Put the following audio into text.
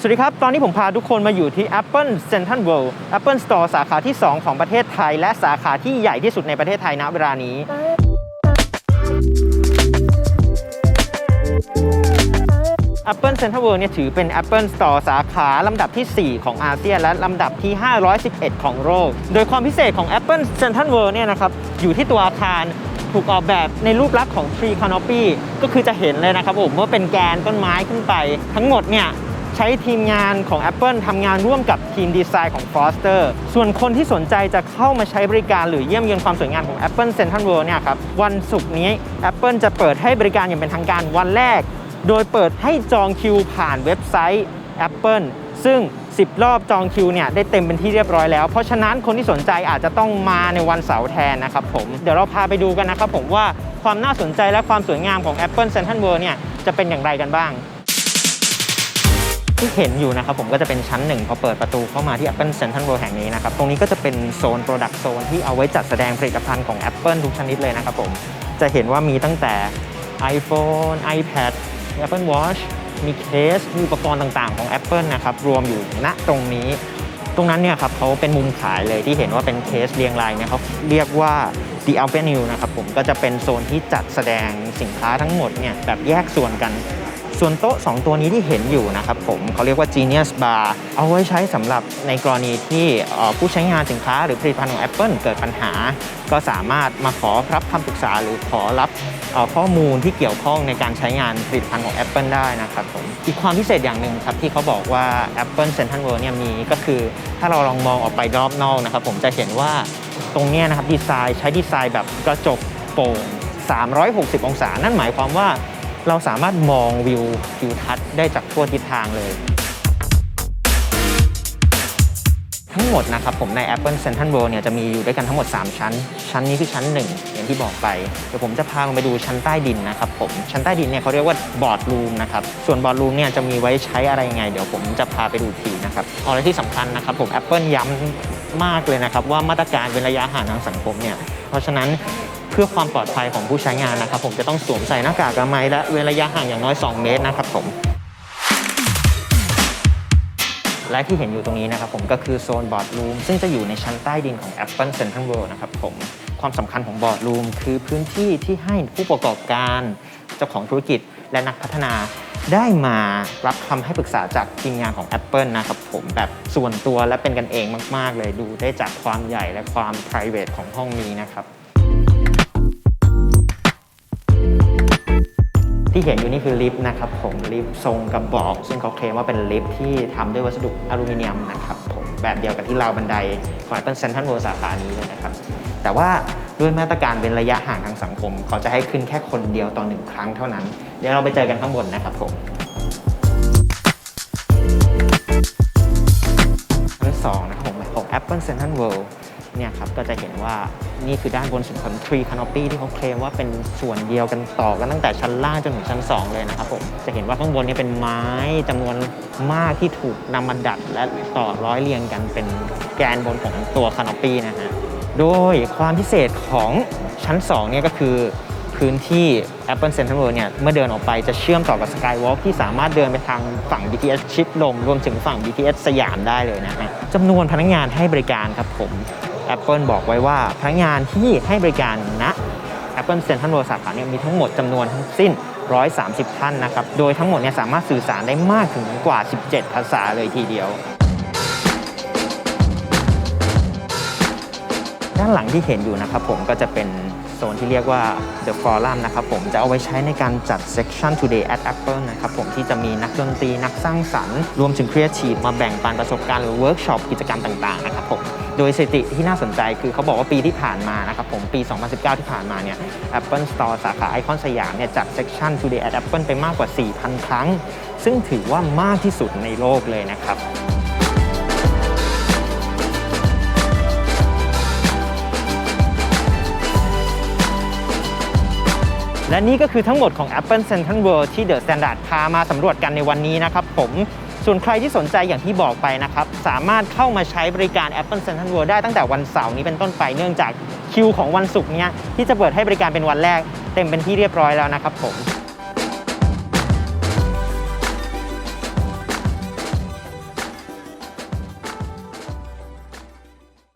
สวัสดีครับ ตอนนี้ผมพาทุกคนมาอยู่ที่ Apple Central World Apple Store สาขาที่ 2 ของประเทศไทย และสาขาที่ใหญ่ที่สุดในประเทศไทยณเวลานี้ Apple Central World เนี่ยถือเป็น Apple Store สาขาลำดับที่ 4 ของอาเซียนและลำดับที่ 511 ของโลก โดยความพิเศษของ Apple Central World เนี่ยนะครับอยู่ที่ตัวอาคารถูกออกแบบในรูปลักษณ์ของ Tree Canopy ก็คือจะเห็นเลยนะครับผมว่าเป็นแกนต้นไม้ขึ้นไป ทั้งหมดเนี่ย ใช้ทีมงานของ Apple ทำงานร่วมกับทีมดีไซน์ของ Foster ส่วนคนที่สนใจจะเข้ามาใช้บริการหรือเยี่ยมเยือนความสวยงามของ Apple Central World เนี่ยครับวันศุกร์นี้ Apple จะเปิดให้บริการอย่างเป็นทางการวันแรก โดยเปิดให้จองคิวผ่านเว็บไซต์ Apple ซึ่ง 10 รอบจองคิวเนี่ยได้เต็มเป็นที่เรียบร้อยแล้ว เพราะฉะนั้นคนที่สนใจอาจจะต้องมาในวันเสาร์แทนนะครับผม เดี๋ยวเราพาไปดูกันนะครับผมว่าความน่าสนใจและความสวยงามของ Apple Central World เนี่ยจะเป็นอย่างไรกันบ้าง ที่เห็นอยู่นะครับผมก็จะเป็นชั้นหนึ่งพอเปิดประตูเข้ามาที่ Apple Central World แห่งนี้นะครับ ตรงนี้ก็จะเป็นโซน Product Zone ที่เอาไว้จัดแสดงผลิตภัณฑ์ของ Apple ทุกชนิดเลยนะครับผม จะเห็นว่ามีตั้งแต่ iPhone iPad Apple Watch มีเคส มีอุปกรณ์ต่างๆของ Apple นะครับ รวมอยู่ณตรงนี้ ตรงนั้นเนี่ยครับเขาเป็นมุมขายเลยที่เห็นว่าเป็นเคสเรียงรายเนี่ยเขาเรียกว่า The Avenue นะครับผมก็จะเป็นโซนที่จัดแสดงสินค้าทั้งหมดเนี่ยแบบแยกส่วนกัน ส่วนโต๊ะ 2 ตัวนี้ที่เห็นอยู่นะครับผมเขาเรียกว่า Genius Bar เอาไว้ใช้สำหรับในกรณีที่ผู้ใช้งานสินค้าหรือผลิตภัณฑ์ของ Apple เกิดปัญหา ก็สามารถมาขอรับคำปรึกษาหรือขอรับข้อมูลที่เกี่ยวข้องในการใช้งานผลิตภัณฑ์ของ Apple ได้นะครับผมอีกความพิเศษอย่างหนึ่งครับที่เขาบอกว่า Apple Central World เนี่ยมีก็คือ ถ้าเราลองมองออกไปรอบนอกนะครับผมจะเห็นว่าตรงนี้นะครับดีไซน์ใช้ดีไซน์แบบกระจกโปร่ง360 องศา นั่นหมายความว่า เราสามารถมองวิวทิวทัศน์ได้จากทั่วทิศทางเลย ทั้งหมดนะครับผมใน Apple Central World เนี่ยจะมีอยู่ด้วยกันทั้งหมด 3 ชั้น ชั้นนี้คือชั้น 1 อย่างที่บอกไป เดี๋ยวผมจะพาลงไปดูชั้นใต้ดินนะครับผม ชั้นใต้ดินเนี่ยเขาเรียกว่าบอร์ดรูมนะครับ ส่วนบอร์ดรูมเนี่ยจะมีไว้ใช้อะไรยังไง เดี๋ยวผมจะพาไปดูทีนะครับเอาและที่สำคัญนะครับผม Apple ย้ำมากเลยนะครับว่ามาตรการเว้นระยะห่างทางสังคมเนี่ย เพราะฉะนั้น เพื่อความปลอดภัยของผู้ใช้งานนะครับ ผมจะต้องสวมใส่หน้ากากอนามัยและเว้นระยะห่างอย่างน้อย 2 เมตรนะครับผมและที่เห็นอยู่ตรงนี้นะครับผมก็คือโซนบอร์ดรูมซึ่งจะอยู่ในชั้นใต้ดินของ Apple Central World นะครับผมความสำคัญของบอร์ดรูมคือพื้นที่ที่ให้ผู้ประกอบการ เจ้าของธุรกิจและนักพัฒนาได้มารับคำให้ปรึกษาจากทีมงานของ Apple นะครับผมแบบส่วนตัวและเป็นกันเองมาก ๆ เลยดูได้จากความใหญ่และความ p r i v a t ของห้องนี้นะครับ ที่เห็นอยู่นี่คือลิฟต์นะครับผมลิฟต์ทรงกระบอก ซึ่งเขาเคลมว่าเป็นลิฟต์ที่ทำด้วยวัสดุอลูมิเนียมนะครับผมแบบเดียวกับที่ราวบันไดของ Apple Central World สาขานี้เลยนะครับ แต่ว่าด้วยมาตรการเป็นระยะห่างทางสังคม เขาจะให้ขึ้นแค่คนเดียวต่อหนึ่งครั้งเท่านั้น เดี๋ยวเราไปเจอกันข้างบนนะครับผมชั้นสองนะครับผมของ Apple Central World เนี่ยครับก็จะเห็นว่านี่คือด้านบนสุดของ Tree Canopy ที่เขาเคลมว่าเป็นส่วนเดียวกันต่อกันตั้งแต่ชั้นล่างจนถึงชั้น 2 เลยนะครับผมจะเห็นว่าข้างบนนี้เป็นไม้จำนวนมากที่ถูกนำมาดัด และต่อร้อยเรียงกันเป็นแกนบนของตัว Canopy นะฮะโดยความพิเศษของชั้น2เนี่ยก็คือพื้นที่ Apple Central World เนี่ยเมื่อเดินออกไปจะเชื่อมต่อกับ Skywalk ที่สามารถเดินไปทางฝั่ง BTS ชิดลม รวมถึงฝั่ง BTS สยามได้เลยนะฮะจำนวนพนักงานให้บริการครับผม Apple บอกไว้ว่าพนักงานที่ให้บริการณ Apple Central World สาขาเนี่ยมีทั้งหมดจำนวนทั้งสิ้น 130 ท่านนะครับ โดยทั้งหมดเนี่ยสามารถสื่อสารได้มากถึงกว่า 17 ภาษาเลยทีเดียว ด้านหลังที่เห็นอยู่นะครับผมก็จะเป็น โซนที่เรียกว่า The Forum นะครับผมจะเอาไว้ใช้ในการจัด Section Today at Apple นะครับผมที่จะมีนักดนตรีนักสร้างสรรค์รวมถึง Creative มาแบ่งปันประสบการณ์หรือเวิร์กช็อปกิจกรรมต่างๆนะครับผมโดยสถิติที่น่าสนใจคือเขาบอกว่าปีที่ผ่านมานะครับผมปี 2019 ที่ผ่านมาเนี่ย Apple Store สาขาไอคอนสยามเนี่ยจัด Section Today at Apple ไปมากกว่า 4,000 ครั้ง ซึ่งถือว่ามากที่สุดในโลกเลยนะครับ และนี่ก็คือทั้งหมดของ Apple Central World ที่ The Standard พามาสำรวจกันในวันนี้นะครับผมส่วนใครที่สนใจอย่างที่บอกไปนะครับ สามารถเข้ามาใช้บริการ Apple Central World ได้ตั้งแต่วันเสาร์นี้เป็นต้นไปเนื่องจากคิวของวันศุกร์เนี้ยที่จะเปิดให้บริการเป็นวันแรก เต็มเป็นที่เรียบร้อยแล้วนะครับผม